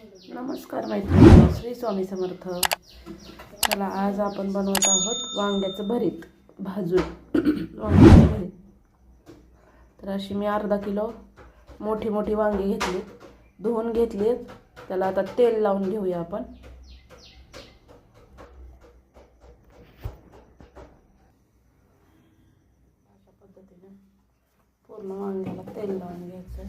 नमस्कार मैत्रिणी श्री स्वामी समर्थ. चला आज आपण बनवत आहोत वांग्याचं भरीत भाजून. वांग्याचं भरीत. तर अशी मी अर्धा किलो मोठी मोठी वांगी घेतली. धुवून घेतली. त्याला आता तेल लावून घेऊया आपण. अशा पद्धतीने पूर्ण वांग्याला तेल लावून घ्यायचं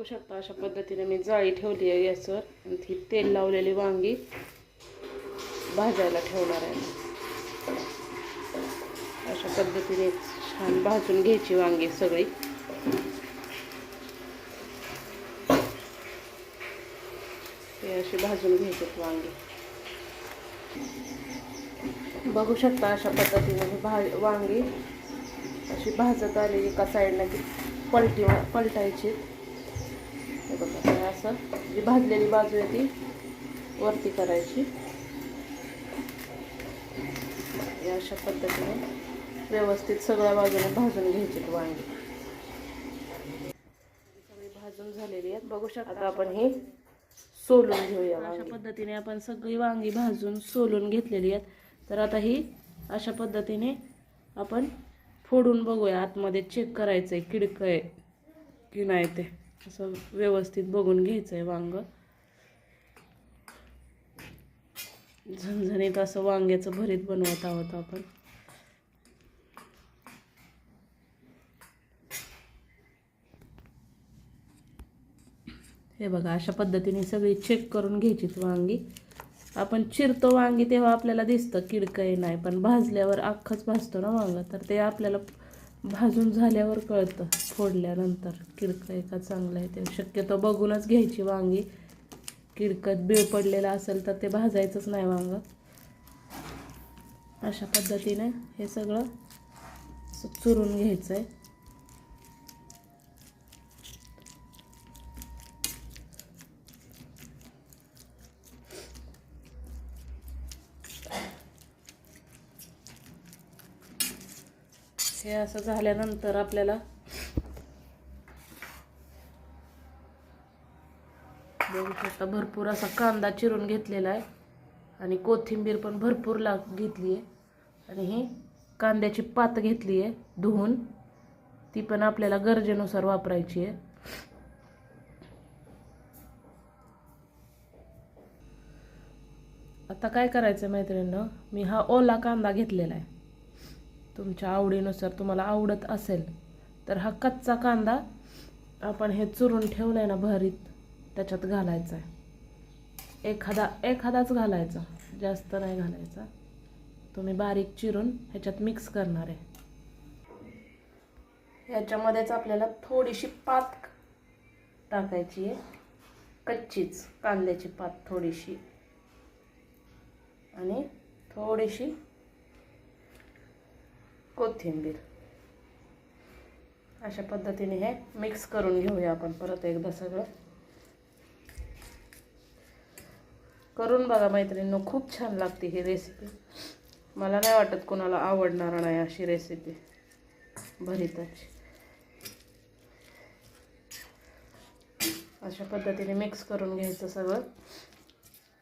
बघू शकता अशा पद्धतीने मी जाळी ठेवली आहे गॅसवर आणि ती तेल लावलेली वांगी भाजायला ठेवणार आहे. अशा पद्धतीने छान भाजून घ्यायची वांगी सगळी. हे अशी भाजून घ्यायची वांगी. बघू शकता अशा पद्धतीने ही भा वांगी अशी भाजत आलेली एका साईडला की पलटी पलटायची. बघा हे असं जी भाजलेली बाजू आहे ती वरती करायची. हे अशा पद्धतीने व्यवस्थित सगळ्या बाजूने भाजून घ्यायची वांगी. सगळी भाजून झालेली आहेत. बघू शकता आपण ही सोलून घेऊया अशा पद्धतीने आपण सगळी वांगी भाजून सोलून घेतलेली आहेत. तर आता ही अशा पद्धतीने आपण फोडून बघूया. आतमध्ये चेक करायचं आहे किडकं आहे की नाही ते. असं व्यवस्थित बघून घ्यायचं आहे वांग. झणझणीत असं वांग्याचं भरीत बनवत आहोत आपण. हे बघा अशा पद्धतीने सगळी चेक करून घ्यायची वांगी. आपण चिरतो वांगी तेव्हा आपल्याला दिसतं किडकंही नाही पण भाजल्यावर अख्खंच भाजतो ना वांग तर ते आपल्याला भाजून झाल्यावर कळतं फोडल्यानंतर. किडकं आहे का चांगलं आहे ते. शक्यतो बघूनच घ्यायची वांगी. किडकत बीळ पडलेलं असेल तर ते भाजायचंच नाही वांग. अशा पद्धतीने हे सगळं चुरून घ्यायचं आहे हे असं झाल्यानंतर आपल्याला बघू शकता भरपूर असा कांदा चिरून घेतलेला आहे. आणि कोथिंबीर पण भरपूर लाग घेतली आहे आणि ही कांद्याची पात घेतली आहे धुवून. ती पण आपल्याला गरजेनुसार वापरायची आहे. आता काय करायचं मैत्रिणीनं? मी हा ओला कांदा घेतलेला आहे. तुमच्या आवडीनुसार तुम्हाला आवडत असेल तर हा कच्चा कांदा आपण हे चुरून ठेवलं आहे ना भरीत त्याच्यात घालायचा आहे एखादा एखादाच घालायचा जास्त नाही घालायचा. तुम्ही बारीक चिरून ह्याच्यात मिक्स करणार आहे. ह्याच्यामध्येच आपल्याला थोडीशी पात टाकायची आहे. कच्चीच कांद्याची पात थोडीशी. आणि थोडीशी कोथिंबीर. अशा पद्धतीने हे मिक्स करून घेऊया आपण परत एकदा सगळं. करून बघा मैत्रिणींनो खूप छान लागते ही रेसिपी मला नाही वाटत कोणाला आवडणार नाही अशी रेसिपी भरीताची. अशा पद्धतीने मिक्स करून घ्यायचं सगळं.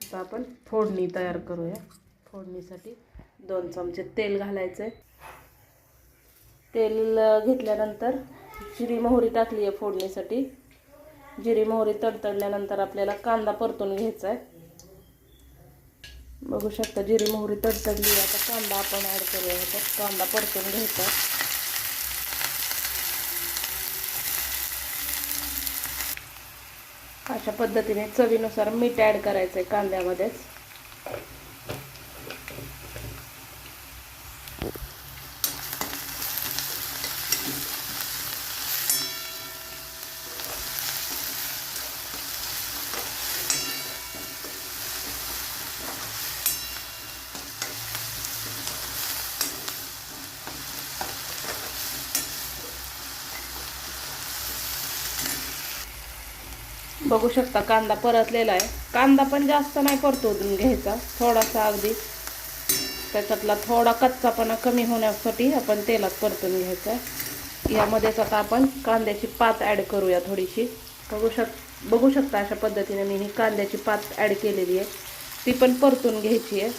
आता आपण फोडणी तयार करूया. फोडणीसाठी दोन चमचे तेल घालायचं आहे तेल घेतल्यानंतर जिरी मोहरी टाकली आहे फोडणीसाठी. जिरी मोहरी तडतडल्यानंतर आपल्याला कांदा परतून घ्यायचा आहे बघू शकता जिरी मोहरी तडतडली आहे. आता कांदा आपण ॲड करूया. तर कांदा परतून घ्यायचा अशा पद्धतीने चवीनुसार मीठ ॲड करायचं आहे कांद्यामध्येच. बघू शकता कांदा परतलेला आहे. कांदा पण जास्त नाही परतवून घ्यायचा. थोडासा अगदी त्याच्यातला थोडा कच्चापणा कमी होण्यासाठी आपण तेलात परतून घ्यायचा आहे. यामध्येच आता आपण कांद्याची पात ॲड करूया थोडीशी. बघू शक बघू शकता अशा पद्धतीने मी ही कांद्याची पात ॲड केलेली आहे. ती पण परतून घ्यायची आहे.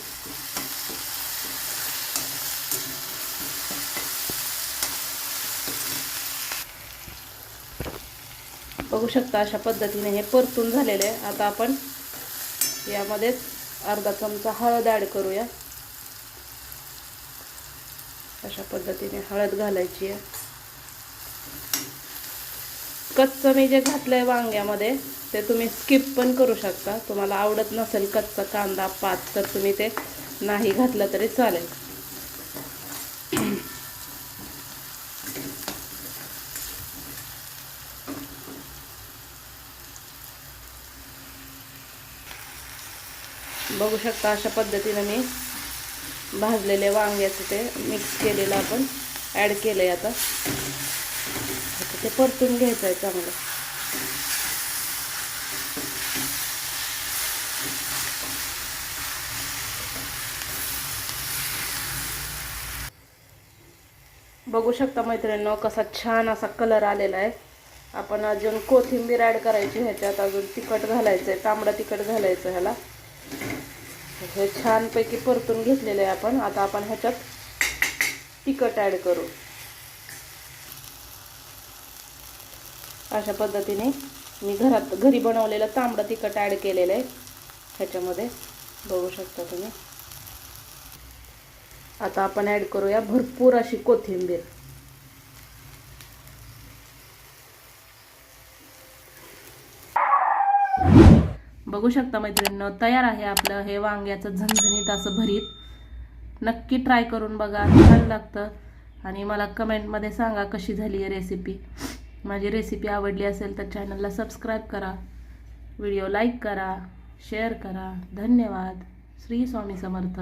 बघू शकता अशा पद्धतीने हे परतून झालेले आहे. आता आपण यामध्येच अर्धा चमचा हळद ॲड करूया. अशा पद्धतीने हळद घालायची आहे. कच्चं मी जे घातलंय वांग्यामध्ये ते तुम्ही स्किप पण करू शकता. तुम्हाला आवडत नसेल कच्चा कांदा पात तर तुम्ही ते नाही घातलं तरी चालेल. बघू शकता अशा पद्धतीने मी भाजलेले वांग्याचं ते मिक्स केलेलं आपण ॲड केलं आहे आता. आता ते परतून घ्यायचं आहे चांगलं. बघू शकता मैत्रिणींनो कसा छान असा कलर आलेला आहे. आपण अजून कोथिंबीर ॲड करायची ह्याच्यात अजून तिखट घालायचं आहे तांबडा तिखट घालायचं ह्याला. हे छानपैकी परतून घेतलेलं आहे आपण. आता आपण ह्याच्यात तिखट ॲड करू. अशा पद्धतीने मी घरात घरी बनवलेलं तांबडं तिखट ॲड केलेलं आहे. ह्याच्यामध्ये बघू शकता तुम्ही. आता आपण ॲड करूया भरपूर अशी कोथिंबीर. बघू शकता मैत्रिणीनं तयार आहे आपलं हे वांग्याचं झणझणीत असं भरीत. नक्की ट्राय करून बघा छान लागतं. आणि मला कमेंटमध्ये सांगा कशी झाली आहे रेसिपी माझी रेसिपी आवडली असेल तर चॅनलला सबस्क्राईब करा. व्हिडिओ लाईक करा शेअर करा. धन्यवाद. श्री स्वामी समर्थ.